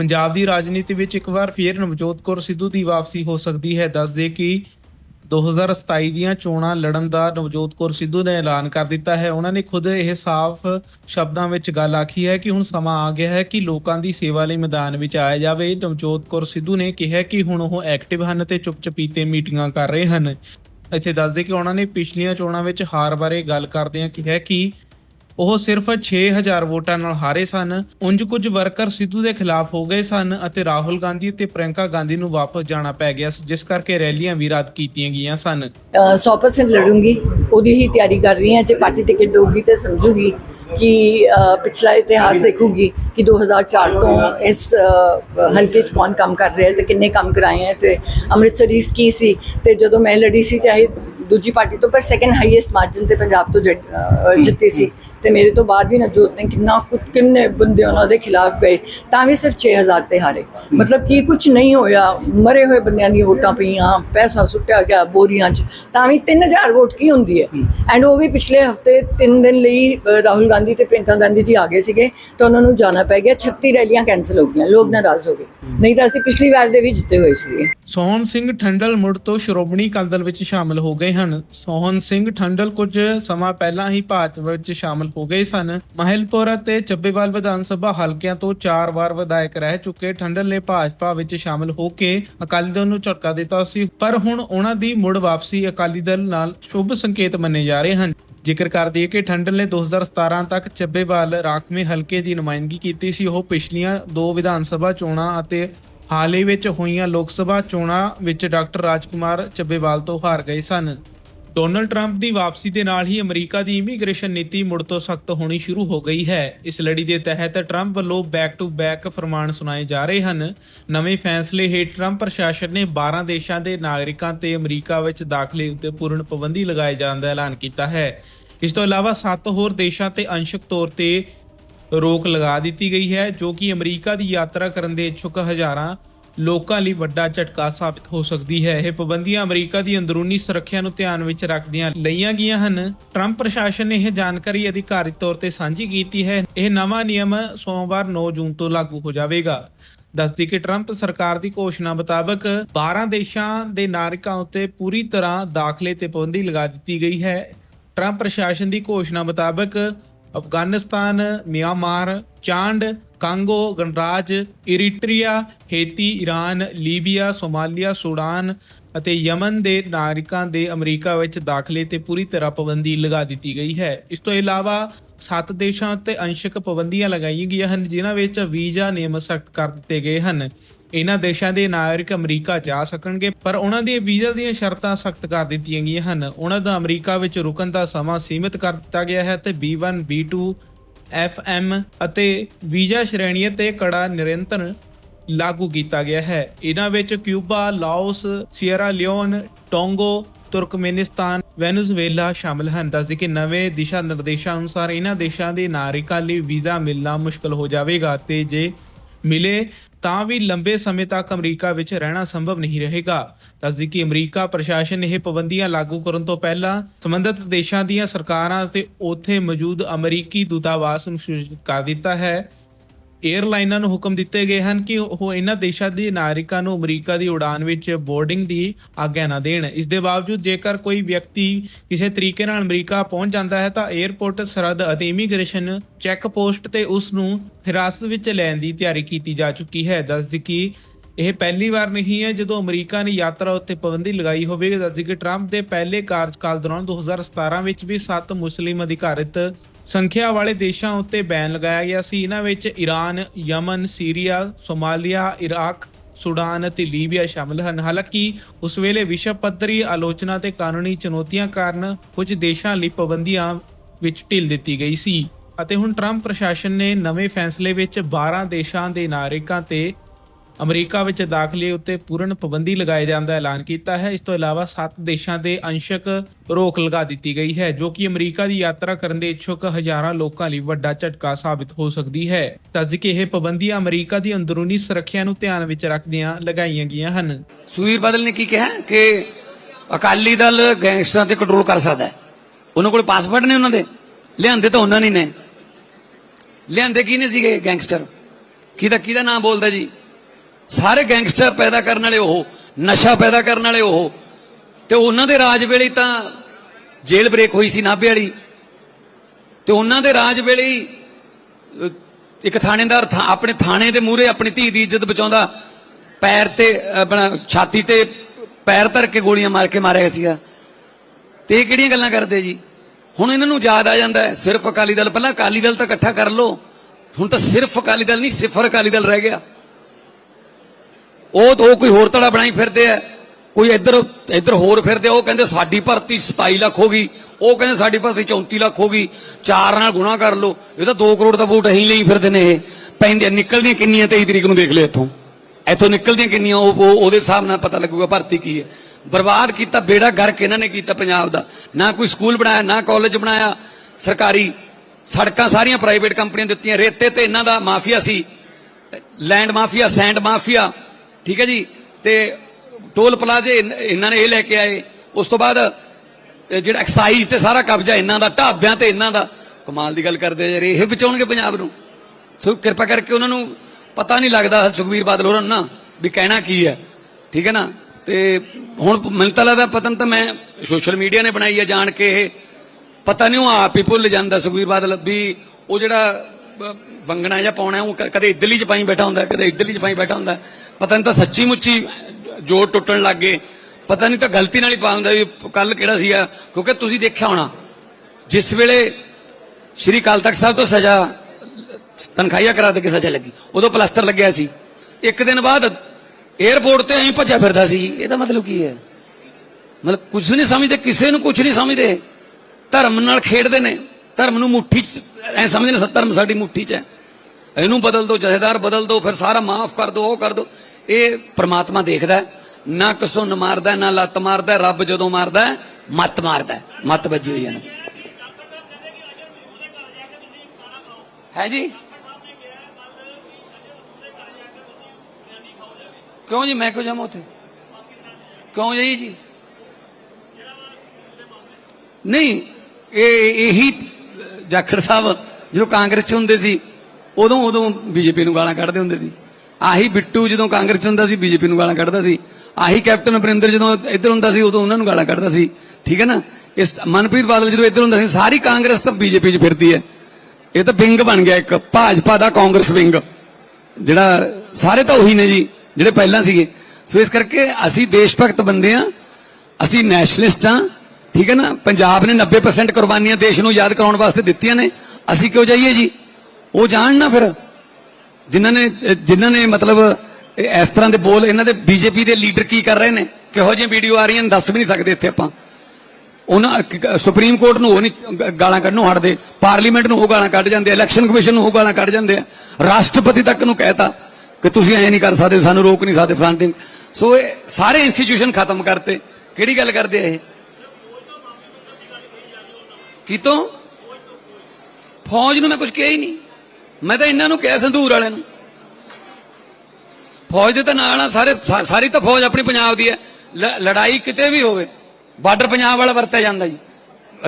ਪੰਜਾਬ ਦੀ ਰਾਜਨੀਤੀ ਵਿੱਚ ਇੱਕ ਵਾਰ ਫੇਰ ਨਵਜੋਤ ਕੌਰ ਸਿੱਧੂ ਦੀ ਵਾਪਸੀ ਹੋ ਸਕਦੀ ਹੈ। ਦੱਸਦੇ ਕਿ 2027 ਦੀਆਂ ਚੋਣਾਂ ਲੜਨ ਦਾ ਨਵਜੋਤ ਕੌਰ ਸਿੱਧੂ ਨੇ ਐਲਾਨ ਕਰ ਦਿੱਤਾ ਹੈ। ਉਹਨਾਂ ਨੇ ਖੁਦ ਇਹ ਸਾਫ਼ ਸ਼ਬਦਾਂ ਵਿੱਚ ਗੱਲ ਆਖੀ ਹੈ ਕਿ ਹੁਣ ਸਮਾਂ ਆ ਗਿਆ ਹੈ ਕਿ ਲੋਕਾਂ ਦੀ ਸੇਵਾ ਲਈ ਮੈਦਾਨ ਵਿੱਚ ਆਇਆ ਜਾਵੇ। ਨਵਜੋਤ ਕੌਰ ਸਿੱਧੂ ਨੇ ਕਿਹਾ ਕਿ ਹੁਣ ਉਹ ਐਕਟਿਵ ਹਨ ਤੇ ਚੁੱਪ-ਚਪੀਤੇ ਮੀਟਿੰਗਾਂ ਕਰ ਰਹੇ ਹਨ। ਇੱਥੇ ਦੱਸਦੇ ਕਿ ਉਹਨਾਂ ਨੇ ਪਿਛਲੀਆਂ ਚੋਣਾਂ ਵਿੱਚ ਹਾਰ ਬਾਰੇ ਗੱਲ ਕਰਦਿਆਂ ਕਿਹਾ ਕਿ ਉਹ ਸਿਰਫ 6000 ਵੋਟਾਂ ਨਾਲ ਹਾਰੇ ਸਨ। ਉਂਝ ਕੁਝ ਵਰਕਰ ਸਿੱਧੂ ਦੇ ਖਿਲਾਫ ਹੋ ਗਏ ਸਨ ਅਤੇ ਰਾਹੁਲ ਗਾਂਧੀ ਤੇ ਪ੍ਰਿਯੰਕਾ ਗਾਂਧੀ ਨੂੰ ਵਾਪਸ ਜਾਣਾ ਪੈ ਗਿਆ ਜਿਸ ਕਰਕੇ ਰੈਲੀਆਂ ਵੀ ਰੱਦ ਕੀਤੀਆਂ ਗਈਆਂ ਸਨ। 100% ਲੜੂੰਗੀ, ਉਹਦੀ ਹੀ ਤਿਆਰੀ ਕਰ ਰਹੀ ਹਾਂ, ਜੇ ਪਾਰਟੀ ਟਿਕਟ ਦਊਗੀ ਤੇ ਸਮਝੂਗੀ ਕਿ ਪਿਛਲਾ ਇਤਿਹਾਸ ਦੇਖੂਗੀ ਕਿ 2004 ਤੋਂ ਇਸ ਹਲਕੇ 'ਚ ਕੌਣ ਕੰਮ ਕਰ ਰਿਹਾ ਹੈ ਤੇ ਕਿੰਨੇ ਕੰਮ ਕਰਾਏ ਹੈ ਤੇ ਅੰਮ੍ਰਿਤਸਰ ਈਸਟ ਕੀ ਸੀ ਤੇ ਜਦੋਂ ਮੈਂ ਲੜੀ ਸੀ, ਚਾਹੇ ਦੂਜੀ ਪਾਰਟੀ ਤੋਂ, ਪਰ ਸੈਕੰਡ ਹਾਈਐਸਟ ਮਾਰਜਨ ਤੇ ਪੰਜਾਬ ਤੋਂ ਜਿੱਤੀ ਸੀ। ਤੇ ਮੇਰੇ ਤੋਂ ਬਾਅਦ ਵੀ ਨਵਜੋਤ ਨੇ ਕਿੰਨਾ ਕੁ- ਕਿੰਨੇ ਬੰਦੇ ਉਹਨਾਂ ਦੇ ਖਿਲਾਫ ਗਏ ਤਾਂ ਵੀ ਸਿਰਫ 6000 ਤੇ ਹਾਰੇ। ਮਤਲਬ ਕਿ ਕੁਝ ਨਹੀਂ ਹੋਇਆ ਮਰੇ ਹੋਏ ਬੰਦਿਆਂ ਦੀ ਵੋਟਾਂ ਪਈਆਂ ਪੈਸਾ ਸੁੱਟਿਆ ਗਿਆ ਬੋਰੀਆਂ 'ਚ ਤਾਂ ਵੀ 3000 ਵੋਟ ਕੀ ਹੁੰਦੀ ਹੈ? ਐਂਡ ਉਹ ਵੀ ਪਿਛਲੇ ਹਫ਼ਤੇ 3 ਦਿਨ ਲਈ ਰਾਹੁਲ ਗਾਂਧੀ ਤੇ ਪ੍ਰਿਯੰਕਾ ਗਾਂਧੀ ਜੀ ਆ ਗਏ ਸੀਗੇ ਤਾਂ ਉਹਨਾਂ ਨੂੰ ਜਾਣਾ ਪੈ ਗਿਆ 36 ਰੈਲੀਆਂ ਕੈਨਸਲ ਹੋ ਗਈਆਂ ਲੋਕ ਨਾਰਾਜ਼ ਹੋ ਗਏ। ਨਹੀਂ ਤਾਂ ਅਸੀਂ ਪਿਛਲੀ ਵਾਰ ਦੇ ਵੀ ਜਿੱਤੇ ਹੋਏ ਸੀਗੇ। ਸੋਹਨ ਸਿੰਘ ਠੰਡਲ ਮੁੜ ਤੋਂ ਸ਼੍ਰੋਮਣੀ ਅਕਾਲੀ ਦਲ ਵਿੱਚ ਸ਼ਾਮਲ ਹੋ ਗਏ ਹਨ। ਸੋਹਨ ਸਿੰਘ ਠੰਡਲ ਕੁਝ ਸਮਾਂ ਪਹਿਲਾਂ ਹੀ ਭਾਜਪਾ ਵਿੱਚ ਸ਼ਾਮਲ ਹੋ ਗਏ ਸਨ। ਮਹਿਲਪੁਰ ਅਤੇ ਚੱਬੇਵਾਲ ਵਿਧਾਨ ਸਭਾ ਹਲਕਿਆਂ ਤੋਂ ਚਾਰ ਵਾਰ ਵਿਧਾਇਕ ਰਹਿ ਚੁੱਕੇ। ਠੰਡਲ ਨੇ ਭਾਜਪਾ ਵਿੱਚ ਸ਼ਾਮਲ ਹੋ ਕੇ ਅਕਾਲੀ ਦਲ ਨੂੰ ਝਟਕਾ ਦਿੱਤਾ ਸੀ। ਪਰ ਹੁਣ ਉਹਨਾਂ ਦੀ ਮੁੜ ਵਾਪਸੀ ਅਕਾਲੀ ਦਲ ਨਾਲ ਸ਼ੁਭ ਸੰਕੇਤ ਮੰਨੇ ਜਾ ਰਹੇ ਹਨ। ਜ਼ਿਕਰ ਕਰ ਦਈਏ ਕਿ ਠੰਡਲ ਨੇ 2017 ਤੱਕ ਚੱਬੇਵਾਲ ਰਾਖਵੇਂ ਹਲਕੇ ਦੀ ਨੁਮਾਇੰਦਗੀ ਕੀਤੀ ਸੀ। ਉਹ ਪਿਛਲੀਆਂ ਦੋ ਵਿਧਾਨ ਸਭਾ ਚੋਣਾਂ ਅਤੇ ਹਾਲ ਹੀ ਵਿੱਚ ਹੋਈਆਂ ਲੋਕ ਸਭਾ ਚੋਣਾਂ ਵਿੱਚ ਡਾਕਟਰ ਰਾਜਕੁਮਾਰ ਚੱਬੇਵਾਲ ਤੋਂ ਹਾਰ ਗਏ ਸਨ। ਡੋਨਲਡ ਟਰੰਪ ਦੀ ਵਾਪਸੀ ਦੇ ਨਾਲ ਹੀ ਅਮਰੀਕਾ ਦੀ ਇਮੀਗ੍ਰੇਸ਼ਨ ਨੀਤੀ ਮੁੜ ਤੋਂ ਸਖਤ ਹੋਣੀ ਸ਼ੁਰੂ ਹੋ ਗਈ ਹੈ। ਇਸ ਲੜੀ ਦੇ ਤਹਿਤ ਟਰੰਪ ਵੱਲੋਂ ਬੈਕ ਟੂ ਬੈਕ ਫਰਮਾਨ ਸੁਣਾਏ ਜਾ ਰਹੇ ਹਨ। ਨਵੇਂ ਫੈਸਲੇ ਹੇਠ ਟਰੰਪ ਪ੍ਰਸ਼ਾਸਨ ਨੇ 12 ਦੇਸ਼ਾਂ ਦੇ ਨਾਗਰਿਕਾਂ ਤੇ ਅਮਰੀਕਾ ਵਿੱਚ ਦਾਖਲੇ ਉੱਤੇ ਪੂਰਨ ਪਾਬੰਦੀ ਲਗਾਏ ਜਾਣ ਦਾ ਐਲਾਨ ਕੀਤਾ ਹੈ। ਇਸ ਤੋਂ ਇਲਾਵਾ 7 ਹੋਰ ਦੇਸ਼ਾਂ ਤੇ ਅੰਸ਼ਕ ਤੌਰ ਤੇ ਰੋਕ ਲਗਾ ਦਿੱਤੀ ਗਈ ਹੈ, ਜੋ ਕਿ ਅਮਰੀਕਾ ਦੀ ਯਾਤਰਾ ਕਰਨ ਦੇ ਇੱਛੁਕ ਹਜ਼ਾਰਾਂ ਲੋਕਾਂ ਲਈ ਵੱਡਾ ਝਟਕਾ ਸਾਬਿਤ ਹੋ ਸਕਦੀ ਹੈ। ਇਹ ਪਾਬੰਦੀਆਂ ਅਮਰੀਕਾ ਦੀ ਅੰਦਰੂਨੀ ਸੁਰੱਖਿਆ ਨੂੰ ਧਿਆਨ ਵਿੱਚ ਰੱਖਦਿਆਂ ਲਈਆਂ ਗਈਆਂ ਹਨ। ਟਰੰਪ ਪ੍ਰਸ਼ਾਸਨ ਨੇ ਇਹ ਜਾਣਕਾਰੀ ਅਧਿਕਾਰਿਤ ਤੌਰ ਤੇ ਸਾਂਝੀ ਕੀਤੀ ਹੈ। ਇਹ ਨਵਾਂ ਨਿਯਮ ਸੋਮਵਾਰ 9 ਜੂਨ ਤੋਂ ਲਾਗੂ ਹੋ ਜਾਵੇਗਾ। ਦੱਸਦੀ ਕਿ ਟਰੰਪ ਸਰਕਾਰ ਦੀ ਘੋਸ਼ਣਾ ਮੁਤਾਬਕ 12 ਦੇਸ਼ਾਂ ਦੇ ਨਾਗਰਿਕਾਂ ਉੱਤੇ ਪੂਰੀ ਤਰ੍ਹਾਂ ਦਾਖਲੇ ਤੇ ਪਾਬੰਦੀ ਲਗਾ ਦਿੱਤੀ ਗਈ ਹੈ। ਟਰੰਪ ਪ੍ਰਸ਼ਾਸਨ ਦੀ ਘੋਸ਼ਣਾ ਮੁਤਾਬਕ ਅਫਗਾਨਿਸਤਾਨ, ਮਿਆਂਮਾਰ, ਚਾਂਡ, ਕਾਂਗੋ, ਗਣਰਾਜ, Eritrea, Haiti Iran Libya, Somalia, Sudan ਅਤੇ ਯਮਨ ਦੇ ਨਾਗਰਿਕਾਂ ਦੇ ਅਮਰੀਕਾ ਵਿੱਚ ਦਾਖਲੇ ਤੇ ਪੂਰੀ ਤਰ੍ਹਾਂ ਪਾਬੰਦੀ ਲਗਾ ਦਿੱਤੀ ਗਈ ਹੈ। ਇਸ ਤੋਂ ਇਲਾਵਾ ਸੱਤ ਦੇਸ਼ਾਂ ਉੱਤੇ ਅੰਸ਼ਕ ਪਾਬੰਦੀਆਂ ਲਗਾਈਆਂ ਗਈਆਂ ਹਨ, ਜਿਨ੍ਹਾਂ ਵਿੱਚ ਵੀਜ਼ਾ ਨਿਯਮ ਸਖਤ ਕਰ ਦਿੱਤੇ ਗਏ ਹਨ। ਇਹਨਾਂ ਦੇਸ਼ਾਂ ਦੇ ਨਾਗਰਿਕ ਅਮਰੀਕਾ ਜਾ ਸਕਣਗੇ, ਪਰ ਉਹਨਾਂ ਦੀਆਂ ਵੀਜ਼ਾ ਦੀਆਂ ਸ਼ਰਤਾਂ ਸਖਤ ਕਰ ਦਿੱਤੀਆਂ ਗਈਆਂ ਹਨ। ਉਹਨਾਂ ਦਾ ਅਮਰੀਕਾ ਵਿੱਚ ਰੁਕਣ ਦਾ ਸਮਾਂ ਸੀਮਿਤ ਕਰ ਦਿੱਤਾ ਗਿਆ ਹੈ ਤੇ B1 B2 FM ਅਤੇ ਵੀਜ਼ਾ ਸ਼੍ਰੇਣੀਆਂ ਤੇ ਕੜਾ ਨਿਰੰਤਰ ਲਾਗੂ ਕੀਤਾ ਗਿਆ ਹੈ। ਇਹਨਾਂ ਵਿੱਚ Cuba, Laos Sierra Leone, Togo, Turkmenistan, Venezuela ਸ਼ਾਮਲ ਹਨ। ਦੱਸਦੇ ਕਿ ਨਵੇਂ ਦਿਸ਼ਾ ਨਿਰਦੇਸ਼ਾਂ ਅਨੁਸਾਰ ਇਹਨਾਂ ਦੇਸ਼ਾਂ ਦੇ ਨਾਗਰਿਕਾਂ ਲਈ ਵੀਜ਼ਾ ਮਿਲਣਾ ਮੁਸ਼ਕਲ ਹੋ ਜਾਵੇਗਾ ਤੇ ਜੇ ਮਿਲੇ, ਤਾਂ ਵੀ ਲੰਬੇ ਸਮੇਂ ਤੱਕ ਅਮਰੀਕਾ ਵਿੱਚ ਰਹਿਣਾ ਸੰਭਵ ਨਹੀਂ ਰਹੇਗਾ। ਦੱਸਦੀ ਕਿ ਅਮਰੀਕਾ ਪ੍ਰਸ਼ਾਸਨ ਨੇ ਇਹ ਪਾਬੰਦੀਆਂ ਲਾਗੂ ਕਰਨ ਤੋਂ ਪਹਿਲਾਂ ਸੰਬੰਧਿਤ ਦੇਸ਼ਾਂ ਦੀਆਂ ਸਰਕਾਰਾਂ ਅਤੇ ਉੱਥੇ ਮੌਜੂਦ ਅਮਰੀਕੀ ਦੂਤਾਵਾਸ ਨੂੰ ਸੂਚਿਤ ਕਰ ਦਿੱਤਾ ਹੈ। ਏਅਰਲਾਈਨਾਂ ਨੂੰ ਹੁਕਮ ਦਿੱਤੇ ਗਏ ਹਨ ਕਿ ਉਹ ਇਹਨਾਂ ਦੇਸ਼ਾਂ ਦੇ ਨਾਗਰਿਕਾਂ ਨੂੰ ਅਮਰੀਕਾ ਦੀ ਉਡਾਨ ਵਿੱਚ ਬੋਰਡਿੰਗ ਦੀ ਆਗਿਆ ਨਾ ਦੇਣ। ਇਸ ਦੇ ਬਾਵਜੂਦ ਜੇਕਰ ਕੋਈ ਵਿਅਕਤੀ ਕਿਸੇ ਤਰੀਕੇ ਨਾਲ ਅਮਰੀਕਾ ਪਹੁੰਚ ਜਾਂਦਾ ਹੈ ਤਾਂ 에ਅਰਪੋਰਟ ਸਰਹੱਦ ਅਤੇ ਇਮੀਗ੍ਰੇਸ਼ਨ ਚੈੱਕ ਪੋਸਟ ਤੇ ਉਸ ਨੂੰ ਹਿਰਾਸਤ ਵਿੱਚ ਲੈਣ ਦੀ ਤਿਆਰੀ ਕੀਤੀ ਜਾ ਚੁੱਕੀ ਹੈ। ਦੱਸਦੀ ਕਿ ਇਹ ਪਹਿਲੀ ਵਾਰ ਨਹੀਂ ਹੈ ਜਦੋਂ ਅਮਰੀਕਾ ਨੇ ਯਾਤਰਾ ਉੱਤੇ ਪਾਬੰਦੀ ਲਗਾਈ ਹੋਵੇਗੀ। ਦੱਸਦੀ ਕਿ ਟਰੰਪ ਦੇ ਪਹਿਲੇ ਕਾਰਜਕਾਲ ਦੌਰਾਨ 2017 ਵਿੱਚ ਵੀ ਸੱਤ ਮੁਸਲਿਮ ਅਧਿਕਾਰਿਤ ਸੰਖਿਆ ਵਾਲੇ ਦੇਸ਼ਾਂ ਉੱਤੇ ਬੈਨ ਲਗਾਇਆ ਗਿਆ ਸੀ। ਇਹਨਾਂ ਵਿੱਚ Iran, Yemen, Syria, Somalia, Iraq, Sudan ਅਤੇ ਲੀਬੀਆ ਸ਼ਾਮਲ ਹਨ। ਹਾਲਾਂਕਿ ਉਸ ਵੇਲੇ ਵਿਸ਼ਵ ਪੱਧਰੀ ਆਲੋਚਨਾ ਤੇ ਕਾਨੂੰਨੀ ਚੁਣੌਤੀਆਂ ਕਾਰਨ ਕੁਝ ਦੇਸ਼ਾਂ ਲਈ ਪਾਬੰਦੀਆਂ ਵਿੱਚ ਢਿੱਲ ਦਿੱਤੀ ਗਈ ਸੀ। ਅਤੇ ਹੁਣ ਟਰੰਪ ਪ੍ਰਸ਼ਾਸਨ ਨੇ ਨਵੇਂ ਫੈਸਲੇ ਵਿੱਚ 12 ਦੇਸ਼ਾਂ ਦੇ ਨਾਗਰਿਕਾਂ ਤੇ ਅਮਰੀਕਾ ਵਿੱਚ ਦਾਖਲੇ ਉੱਤੇ ਪੂਰਨ ਪਾਬੰਦੀ ਲਗਾਏ ਜਾਣ ਦਾ ਐਲਾਨ ਕੀਤਾ ਹੈ। ਇਸ ਤੋਂ ਇਲਾਵਾ 7 ਦੇਸ਼ਾਂ ਦੇ ਅੰਸ਼ਕ ਰੋਕ ਲਗਾ ਦਿੱਤੀ ਗਈ ਹੈ, ਜੋ ਕਿ ਅਮਰੀਕਾ ਦੀ ਯਾਤਰਾ ਕਰਨ ਦੇ ਇੱਛੁਕ ਹਜ਼ਾਰਾਂ ਲੋਕਾਂ ਲਈ ਵੱਡਾ ਝਟਕਾ ਸਾਬਿਤ ਹੋ ਸਕਦੀ ਹੈ। ਦੱਸ ਕਿ ਇਹ ਪਾਬੰਦੀਆਂ ਅਮਰੀਕਾ ਦੀ ਅੰਦਰੂਨੀ ਸੁਰੱਖਿਆ ਨੂੰ ਧਿਆਨ ਵਿੱਚ ਰੱਖਦਿਆਂ ਲਗਾਈਆਂ ਗਈਆਂ ਹਨ। ਸੁਖਬੀਰ ਬਾਦਲ ਨੇ ਕੀ ਕਿਹਾ? ਕਿ ਅਕਾਲੀ ਦਲ ਗੈਂਗਸਟਰਾਂ ਤੇ ਕੰਟਰੋਲ ਕਰ ਸਕਦਾ ਹੈ। ਉਹਨਾਂ ਕੋਲ ਪਾਸਪੋਰਟ ਨੇ ਉਹਨਾਂ ਦੇ। ਲਿਆਂਦੇ ਤਾਂ ਉਹਨਾਂ ਨਹੀਂ ਨੇ। ਲਿਆਂਦੇ ਕੀ ਨੇ ਸੀਗੇ ਗੈਂਗਸਟਰ? ਕਿਹਦਾ ਕਿਹਦਾ ਨਾਮ ਬੋਲਦਾ ਜੀ? ਸਾਰੇ ਗੈਂਗਸਟਰ ਪੈਦਾ ਕਰਨ ਵਾਲੇ ਉਹ, ਨਸ਼ਾ ਪੈਦਾ ਕਰਨ ਵਾਲੇ ਉਹ। ਤੇ ਉਹਨਾਂ ਦੇ ਰਾਜ ਵੇਲੇ ਤਾਂ ਜੇਲ੍ਹ ਬ੍ਰੇਕ ਹੋਈ ਸੀ ਨਾਭੇ ਵਾਲੀ। ਤੇ ਉਹਨਾਂ ਦੇ ਰਾਜ ਵੇਲੇ ਇੱਕ ਥਾਣੇਦਾਰ ਥਾ- ਆਪਣੇ ਥਾਣੇ ਦੇ ਮੂਹਰੇ ਆਪਣੀ ਧੀ ਦੀ ਇੱਜ਼ਤ ਬਚਾਉਂਦਾ, ਪੈਰ ਤੇ, ਆਪਣਾ ਛਾਤੀ ਤੇ ਪੈਰ ਧਰ ਕੇ ਗੋਲੀਆਂ ਮਾਰ ਕੇ ਮਾਰਿਆ ਸੀਗਾ। ਤੇ ਇਹ ਕਿਹੜੀਆਂ ਗੱਲਾਂ ਕਰਦੇ ਜੀ? ਹੁਣ ਇਹਨਾਂ ਨੂੰ ਯਾਦ ਆ ਜਾਂਦਾ ਹੈ, ਸਿਰਫ ਅਕਾਲੀ ਦਲ, ਪਹਿਲਾਂ ਅਕਾਲੀ ਦਲ ਤਾਂ ਇਕੱਠਾ ਕਰ ਲਓ। ਹੁਣ ਤਾਂ ਸਿਰਫ ਅਕਾਲੀ ਦਲ ਨਹੀਂ, ਸਿਫਰ ਅਕਾਲੀ ਦਲ ਰਹਿ ਗਿਆ। ਉਹ ਉਹ ਕੋਈ ਹੋਰ ਧੜਾ ਬਣਾਈ ਫਿਰਦੇ ਆ। ਕੋਈ ਇੱਧਰ ਇੱਧਰ ਹੋਰ ਫਿਰਦੇ ਉਹ ਕਹਿੰਦੇ ਸਾਡੀ ਭਰਤੀ 27 ਲੱਖ ਹੋ ਗਈ। ਉਹ ਕਹਿੰਦੇ ਸਾਡੀ ਭਰਤੀ 34 ਲੱਖ ਹੋ ਗਈ। ਚਾਰ ਨਾਲ ਗੁਣਾ ਕਰ ਲਓ। ਇਹ ਤਾਂ 2 ਕਰੋੜ ਦਾ ਵੋਟ ਅਸੀਂ ਲਈ ਫਿਰਦੇ ਨੇ ਇਹ। ਪੈਂਦੇ ਨਿਕਲਦੀਆਂ ਕਿੰਨੀਆਂ 23 ਤਰੀਕ ਨੂੰ ਦੇਖ ਲਿਓ ਇੱਥੋਂ। ਇੱਥੋਂ ਨਿਕਲਦੀਆਂ ਕਿੰਨੀਆਂ ਉਹ- ਉਹਦੇ ਹਿਸਾਬ ਨਾਲ ਪਤਾ ਲੱਗੂਗਾ ਭਰਤੀ ਕੀ ਹੈ। ਬਰਬਾਦ ਕੀਤਾ, ਬੇੜਾ ਗਰਕ ਇਹਨਾਂ ਨੇ ਕੀਤਾ ਪੰਜਾਬ ਦਾ। ਨਾ ਕੋਈ ਸਕੂਲ ਬਣਾਇਆ, ਨਾ ਕਾਲਜ ਬਣਾਇਆ। ਸਰਕਾਰੀ ਸੜਕਾਂ ਸਾਰੀਆਂ ਪ੍ਰਾਈਵੇਟ ਕੰਪਨੀਆਂ ਦਿੱਤੀਆਂ। ਰੇਤੇ ਤੇ ਇਹਨਾਂ ਦਾ ਮਾਫੀਆ ਸੀ। Land mafia, sand mafia. ਠੀਕ ਹੈ ਜੀ? ਤੇ ਟੋਲ ਪਲਾਜ਼ੇ ਇਹਨਾਂ ਨੇ ਇਹ ਲੈ ਕੇ ਆਏ। ਉਸ ਤੋਂ ਬਾਅਦ ਜਿਹੜਾ ਐਕਸਾਈਜ਼ ਤੇ ਸਾਰਾ ਕਬਜ਼ਾ ਇਹਨਾਂ ਦਾ, ਢਾਬਿਆਂ ਤੇ ਇਹਨਾਂ ਦਾ, ਕਮਾਲ ਦੀ ਗੱਲ ਕਰਦੇ ਯਾਰ, ਇਹ ਬਚਾਉਣਗੇ ਪੰਜਾਬ ਨੂੰ। ਸੋ ਕਿਰਪਾ ਕਰਕੇ ਉਹਨਾਂ ਨੂੰ ਪਤਾ ਨਹੀਂ ਲੱਗਦਾ ਸੁਖਵੀਰ ਬਾਦਲ ਹੋਰਾਂ ਨੂੰ ਨਾ, ਵੀ ਕਹਿਣਾ ਕੀ ਹੈ। ਠੀਕ ਹੈ ਨਾ? ਤੇ ਹੁਣ ਮੈਨੂੰ ਤਾਂ ਲੱਗਦਾ ਪਤਨ ਤਾਂ ਮੈਂ ਸੋਸ਼ਲ ਮੀਡੀਆ ਨੇ ਬਣਾਈ ਹੈ ਜਾਣ ਕੇ ਇਹ। ਪਤਾ ਨਹੀਂ ਉਹ ਆਪ ਹੀ ਭੁੱਲ ਜਾਂਦਾ ਸੁਖਵੀਰ ਬਾਦਲ, ਵੀ ਉਹ ਜਿਹੜਾ ਬੰਗਣਾ ਜਾਂ ਪਾਉਣਾ ਉਹ ਕਦੇ ਇਦਲੀ ਚ ਪਾਈ ਬੈਠਾ ਹੁੰਦਾ, ਕਦੇ ਇਦਲੀ ਚ ਪਾਈ ਬੈਠਾ ਹੁੰਦਾ। ਪਤਾ ਨਹੀਂ ਤਾਂ ਸੱਚੀ ਮੁੱਚੀ ਜੋੜ ਟੁੱਟਣ ਲੱਗ ਗਏ। ਪਤਾ ਨਹੀਂ ਤਾਂ ਗਲਤੀ ਨਾਲ ਹੀ ਪਾ ਹੁੰਦਾ ਵੀ ਕੱਲ ਕਿਹੜਾ ਸੀਗਾ, ਕਿਉਂਕਿ ਤੁਸੀਂ ਦੇਖਿਆ ਹੋਣਾ, ਜਿਸ ਵੇਲੇ ਸ਼੍ਰੀ ਕਾਲ ਤਖਤ ਸਾਹਿਬ ਤੋਂ ਸਜ਼ਾ, ਤਨਖਾਹੀਆ ਕਰਾ ਦੇ ਕੇ ਸਜ਼ਾ ਲੱਗੀ, ਉਦੋਂ ਪਲਸਤਰ ਲੱਗਿਆ ਸੀ। ਇੱਕ ਦਿਨ ਬਾਅਦ 에어ਪੋਰਟ ਤੇ ਐਂ ਭੱਜਿਆ ਫਿਰਦਾ ਸੀ। ਇਹਦਾ ਮਤਲਬ ਕੀ ਹੈ? ਮਤਲਬ ਕੁਝ ਨਹੀਂ ਸਮਝਦੇ, ਕਿਸੇ ਨੂੰ ਕੁਝ ਨਹੀਂ ਸਮਝਦੇ। ਧਰਮ ਨਾਲ ਖੇਡਦੇ ਨੇ। ਧਰਮ ਨੂੰ ਮੁੱਠੀ ਚ, ਐ ਸਮਝਦੇ ਧਰਮ ਸਾਡੀ ਮੁੱਠੀ ਚ ਹੈ। ਇਹਨੂੰ ਬਦਲ ਦਿਓ ਜਥੇਦਾਰ ਬਦਲ ਦਿਓ ਫਿਰ ਸਾਰਾ ਮਾਫ ਕਰ ਦਿਓ ਉਹ ਕਰ ਦਿਓ ਇਹ ਪ੍ਰਮਾਤਮਾ ਦੇਖਦਾ ਨਾ ਕਿਸੋਂ ਨ ਮਾਰਦਾ, ਨਾ ਲੱਤ ਮਾਰਦਾ, ਰੱਬ ਜਦੋਂ ਮਾਰਦਾ ਮੱਤ ਮਾਰਦਾ ਮੱਤ ਵੱਜੀ ਹੋਈ ਹੈ ਨਾ ਹੈ ਜੀ? ਕਿਉਂ ਜੀ? ਮੈਂ ਕਿਉਂ ਜਾਵਾਂ ਉੱਥੇ? ਕਿਉਂ ਜਾਈ ਜੀ? ਨਹੀਂ ਇਹ, ਇਹੀ ਜਾਖੜ ਸਾਹਿਬ, ਜਦੋਂ ਕਾਂਗਰਸ ਚ ਹੁੰਦੇ ਸੀ, ਉਦੋਂ ਉਦੋਂ ਬੀਜੇਪੀ ਨੂੰ ਗਾਲਾਂ ਕੱਢਦੇ ਹੁੰਦੇ ਸੀ। ਆਹੀ ਬਿੱਟੂ ਜਦੋਂ ਕਾਂਗਰਸ ਚ ਹੁੰਦਾ ਸੀ, ਬੀਜੇਪੀ ਨੂੰ ਗਾਲਾਂ ਕੱਢਦਾ ਸੀ। ਆਹੀ ਕੈਪਟਨ ਅਮਰਿੰਦਰ ਜਦੋਂ ਇੱਧਰ ਹੁੰਦਾ ਸੀ, ਉਦੋਂ ਉਹਨਾਂ ਨੂੰ ਗਾਲਾਂ ਕੱਢਦਾ ਸੀ। ਠੀਕ ਹੈ ਨਾ? ਇਸ ਮਨਪ੍ਰੀਤ ਬਾਦਲ ਜਦੋਂ ਇੱਧਰ ਹੁੰਦਾ ਸੀ, ਸਾਰੀ ਕਾਂਗਰਸ ਤਾਂ ਬੀਜੇਪੀ 'ਚ ਫਿਰਦੀ ਹੈ। ਇਹ ਤਾਂ ਵਿੰਗ ਬਣ ਗਿਆ ਇੱਕ, ਭਾਜਪਾ ਦਾ ਕਾਂਗਰਸ ਵਿੰਗ। ਜਿਹੜਾ, ਸਾਰੇ ਤਾਂ ਉਹੀ ਨੇ ਜੀ, ਜਿਹੜੇ ਪਹਿਲਾਂ ਸੀਗੇ। ਸੋ ਇਸ ਕਰਕੇ ਅਸੀਂ ਦੇਸ਼ ਭਗਤ ਬੰਦੇ ਆ ਅਸੀਂ ਨੈਸ਼ਨਲਿਸਟ ਆ ਠੀਕ ਹੈ ਨਾ? ਪੰਜਾਬ ਨੇ 90% ਕੁਰਬਾਨੀਆਂ ਦੇਸ਼ ਨੂੰ ਯਾਦ ਕਰਾਉਣ ਵਾਸਤੇ ਦਿੱਤੀਆਂ ਨੇ। ਅਸੀਂ ਕਿਉਂ ਜਾਈਏ ਜੀ? ਉਹ ਜਾਣ ਨਾ ਫਿਰ। ਜਿਨ੍ਹਾਂ ਨੇ ਜਿਨ੍ਹਾਂ ਨੇ ਮਤਲਬ ਇਸ ਤਰ੍ਹਾਂ ਦੇ ਬੋਲ, ਇਹਨਾਂ ਦੇ ਬੀਜੇਪੀ ਦੇ ਲੀਡਰ ਕੀ ਕਰ ਰਹੇ ਨੇ? ਕਿਹੋ ਜਿਹੀ ਵੀਡੀਓ ਆ ਰਹੀਆਂ ਨੇ? ਦੱਸ ਵੀ ਨਹੀਂ ਸਕਦੇ ਇੱਥੇ ਆਪਾਂ। ਉਹਨਾਂ ਸੁਪਰੀਮ ਕੋਰਟ ਨੂੰ ਉਹ ਨਹੀਂ ਗਾਲਾਂ ਕੱਢਣੋਂ ਹਟਦੇ। ਪਾਰਲੀਮੈਂਟ ਨੂੰ ਉਹ ਗਾਲਾਂ ਕੱਢ ਜਾਂਦੇ ਇਲੈਕਸ਼ਨ ਕਮਿਸ਼ਨ ਨੂੰ ਉਹ ਗਾਲਾਂ ਕੱਢ ਜਾਂਦੇ ਆ। ਰਾਸ਼ਟਰਪਤੀ ਤੱਕ ਨੂੰ ਕਹਿਤਾ ਕਿ ਤੁਸੀਂ ਐ ਨਹੀਂ ਕਰ ਸਕਦੇ, ਸਾਨੂੰ ਰੋਕ ਨਹੀਂ ਸਕਦੇ ਫਲਾਂਟਿੰਗ ਸੋ ਇਹ ਸਾਰੇ ਇੰਸਟੀਟਿਊਸ਼ਨ ਖਤਮ ਕਰਤੇ। ਕਿਹੜੀ ਗੱਲ ਕਰਦੇ ਆ ਇਹ? ਕਿਤੋਂ? ਫੌਜ ਨੂੰ ਮੈਂ ਕੁਝ ਕਿਹਾ ਹੀ ਨਹੀਂ। ਮੈਂ ਤਾਂ ਇਹਨਾਂ ਨੂੰ ਕਿਹਾ, ਸੰਧੂਰ ਵਾਲਿਆਂ ਨੂੰ। ਫੌਜ ਦੇ ਤਾਂ ਨਾਲ ਆ, ਸਾਰੇ ਸਾਰੀ ਤਾਂ ਫੌਜ ਆਪਣੀ ਪੰਜਾਬ ਦੀ ਹੈ। ਲੜਾਈ ਕਿਤੇ ਵੀ ਹੋਵੇ, ਬਾਰਡਰ ਪੰਜਾਬ ਵਾਲਾ ਵਰਤਿਆ ਜਾਂਦਾ ਜੀ।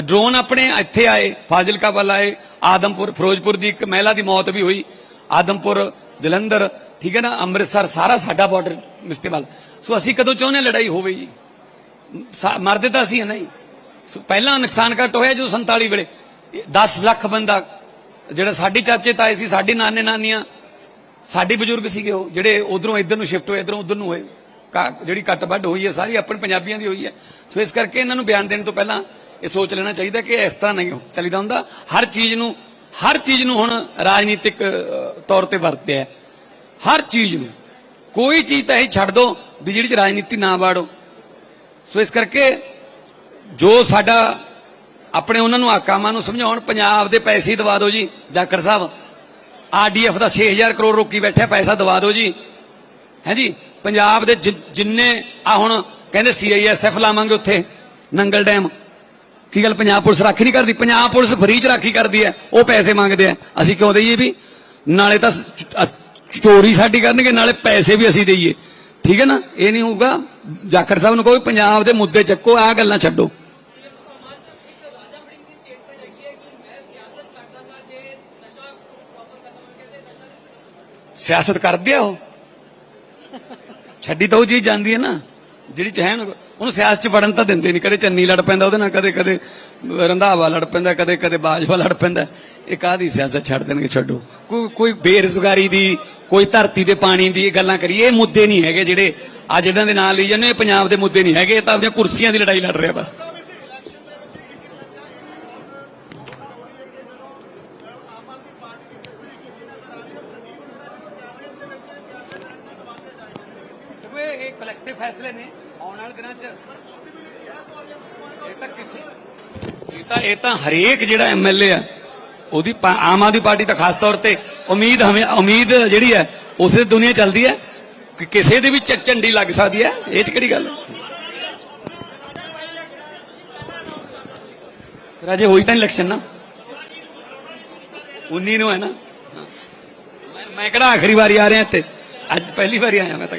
ਡਰੋਨ ਆਪਣੇ ਇੱਥੇ ਆਏ ਫਾਜ਼ਿਲਕਾ ਵੱਲ ਆਏ, ਆਦਮਪੁਰ, ਫਿਰੋਜ਼ਪੁਰ ਦੀ ਇੱਕ ਮਹਿਲਾ ਦੀ ਮੌਤ ਵੀ ਹੋਈ। ਆਦਮਪੁਰ, ਜਲੰਧਰ, ਠੀਕ ਹੈ ਨਾ, ਅੰਮ੍ਰਿਤਸਰ, ਸਾਰਾ ਸਾਡਾ ਬਾਰਡਰ ਇਸਤੇਮਾਲ ਸੋ ਅਸੀਂ ਕਦੋਂ ਚਾਹੁੰਦੇ ਹਾਂ ਲੜਾਈ ਹੋਵੇ ਜੀ। ਮਰਦੇ ਤਾਂ ਅਸੀਂ ਹੈ ਨਾ ਜੀ। ਪਹਿਲਾਂ ਨੁਕਸਾਨ ਘੱਟ ਹੋਇਆ ਜਦੋਂ 47 ਵੇਲੇ। 10 ਲੱਖ ਬੰਦਾ, ਜਿਹੜਾ ਸਾਡੇ ਚਾਚੇ ਤਾਏ ਸੀ, ਸਾਡੇ ਨਾਨੇ ਨਾਨੀਆਂ, ਸਾਡੇ ਬਜ਼ੁਰਗ ਸੀਗੇ ਉਹ, ਜਿਹੜੇ ਉਧਰੋਂ ਇੱਧਰ ਨੂੰ ਸ਼ਿਫਟ ਹੋਏ, ਇਧਰੋਂ ਉਧਰ ਨੂੰ ਹੋਏ। ਕਾ- ਜਿਹੜੀ ਕੱਟ ਵੱਢ ਹੋਈ ਹੈ, ਸਾਰੀ ਆਪਣੇ ਪੰਜਾਬੀਆਂ ਦੀ ਹੋਈ ਹੈ। ਸੋ ਇਸ ਕਰਕੇ ਇਹਨਾਂ ਨੂੰ ਬਿਆਨ ਦੇਣ ਤੋਂ ਪਹਿਲਾਂ ਇਹ ਸੋਚ ਲੈਣਾ ਚਾਹੀਦਾ ਕਿ ਇਸ ਤਰ੍ਹਾਂ ਨਹੀਂ ਚੱਲੀਦਾ ਹੁੰਦਾ। ਹਰ ਚੀਜ਼ ਨੂੰ ਹਰ ਚੀਜ਼ ਨੂੰ ਹੁਣ ਰਾਜਨੀਤਿਕ ਤੌਰ ਤੇ ਵਰਤਿਆ ਹਰ ਚੀਜ਼ ਨੂੰ। ਕੋਈ ਚੀਜ਼ ਤਾਂ ਇਹ ਛੱਡ ਦੋ ਵੀ ਜਿਹੜੀ ਚ ਰਾਜਨੀਤੀ ਨਾ ਵਾੜੋ। ਸੋ ਇਸ ਕਰਕੇ ਜੋ ਸਾਡਾ ਆਪਣੇ ਉਹਨਾਂ ਨੂੰ ਆਕਾਮਾਂ ਨੂੰ ਸਮਝਾਉਣ, ਪੰਜਾਬ ਦੇ ਪੈਸੇ ਦਵਾ ਦਿਓ ਜੀ, ਜਾਖੜ ਸਾਹਿਬ। ਆਰਡੀਐਫ ਦਾ 6000 ਕਰੋੜ ਰੋਕੀ ਬੈਠਾ ਪੈਸਾ ਦਵਾ ਦਿਓ ਜੀ। ਹੈ ਜੀ? ਪੰਜਾਬ ਦੇ ਜਿੰਨੇ, ਆ ਹੁਣ ਕਹਿੰਦੇ ਸੀਆਈਐਸਐਫ ਲਾਵਾਂਗੇ ਉੱਥੇ, ਨੰਗਲ ਡੈਮ। ਕੀ ਗੱਲ ਪੰਜਾਬ ਪੁਲਿਸ ਰਾਖੀ ਨਹੀਂ ਕਰਦੀ? ਪੰਜਾਬ ਪੁਲਿਸ ਫਰੀ ਚ ਰਾਖੀ ਕਰਦੀ ਹੈ, ਉਹ ਪੈਸੇ ਮੰਗਦੇ ਆ। ਅਸੀਂ ਕਿਉਂ ਦਈਏ ਵੀ? ਨਾਲੇ ਤਾਂ ਚੋਰੀ ਸਾਡੀ ਕਰਨਗੇ, ਨਾਲੇ ਪੈਸੇ ਵੀ ਅਸੀਂ ਦਈਏ। ਠੀਕ ਹੈ ਨਾ? ਇਹ ਨਹੀਂ ਹੋਊਗਾ ਜਾਖੜ ਸਾਹਿਬ ਨੂੰ ਕਹੋ ਵੀ ਪੰਜਾਬ ਦੇ ਮੁੱਦੇ ਚੱਕੋ ਆ ਗੱਲਾਂ ਛੱਡੋ। ਸਿਆਸਤ ਕਰਦੇ ਆ ਉਹ। ਛੱਡੀ ਤਾਂ ਉਹ ਚੀਜ਼ ਜਾਂਦੀ ਹੈ ਨਾ। ਜਿਹੜੀ ਚਾਹਣ ਉਹਨੂੰ ਸਿਆਸਤ ਚ ਵੜਨ ਤਾਂ ਦਿੰਦੇ ਨਹੀਂ ਕਦੇ ਚੰਨੀ ਲੜ ਪੈਂਦਾ, ਉਹਦੇ ਨਾਲ ਕਦੇ ਕਦੇ ਰੰਧਾਵਾ ਲੜ ਪੈਂਦਾ, ਕਦੇ ਕਦੇ ਬਾਜਵਾ ਲੜ ਪੈਂਦਾ। ਇਹ ਕਾਹਦੀ ਸਿਆਸਤ ਛੱਡ ਦੇਣਗੇ? ਛੱਡੋ। ਕੋਈ ਕੋਈ ਬੇਰੁਜ਼ਗਾਰੀ ਦੀ, ਕੋਈ ਧਰਤੀ ਦੇ ਪਾਣੀ ਦੀ ਇਹ ਗੱਲਾਂ ਕਰੀਏ, ਇਹ ਮੁੱਦੇ ਨਹੀਂ ਹੈਗੇ ਜਿਹੜੇ ਅੱਜ ਇਹਨਾਂ ਦੇ ਨਾਂ ਲਈ ਜਾਂਦੇ, ਇਹ ਪੰਜਾਬ ਦੇ ਮੁੱਦੇ ਨਹੀਂ ਹੈਗੇ, ਇਹ ਤਾਂ ਆਪਣੀਆਂ ਕੁਰਸੀਆਂ ਦੀ ਲੜਾਈ ਲੜ ਰਿਹਾ ਬਸ ਦੇਖੋ ਇਹ ਇਹ ਕਲੈਕਟਿਵ ਫੈਸਲੇ ਨੇ ਆਉਣ ਵਾਲੇ ਦਿਨਾਂ 'ਚ ਇਹ ਤਾਂ ਕਿਸੇ ਇਹ ਤਾਂ ਹਰੇਕ ਜਿਹੜਾ ਐਮਐਲਏ ਆ, ਉਹਦੀ ਆਮ ਆਦਮੀ ਪਾਰਟੀ ਤਾਂ ਖਾਸ ਤੌਰ ਤੇ ਉਮੀਦ ਹਮੇ ਉਮੀਦ ਜਿਹੜੀ ਹੈ, ਉਸੇ ਦੁਨੀਆ ਚੱਲਦੀ ਹੈ, ਕਿ ਕਿਸੇ ਦੇ ਵੀ ਝੰਡੀ ਲੱਗ ਸਕਦੀ ਹੈ, ਇਹ ਚ ਕਿਹੜੀ ਗੱਲ ਰਾਜੇ ਹੋਈ ਤਾਂ ਇਲੈਕਸ਼ਨ ਨਾ। 19 ਨੂੰ ਹੈ ਨਾ। ਮੈਂ ਕਿਹੜਾ ਆਖਰੀ ਵਾਰੀ ਆ ਰਿਹਾ ਇੱਥੇ। ਅੱਜ ਪਹਿਲੀ ਵਾਰੀ ਆਇਆ ਮੈਂ ਤਾਂ।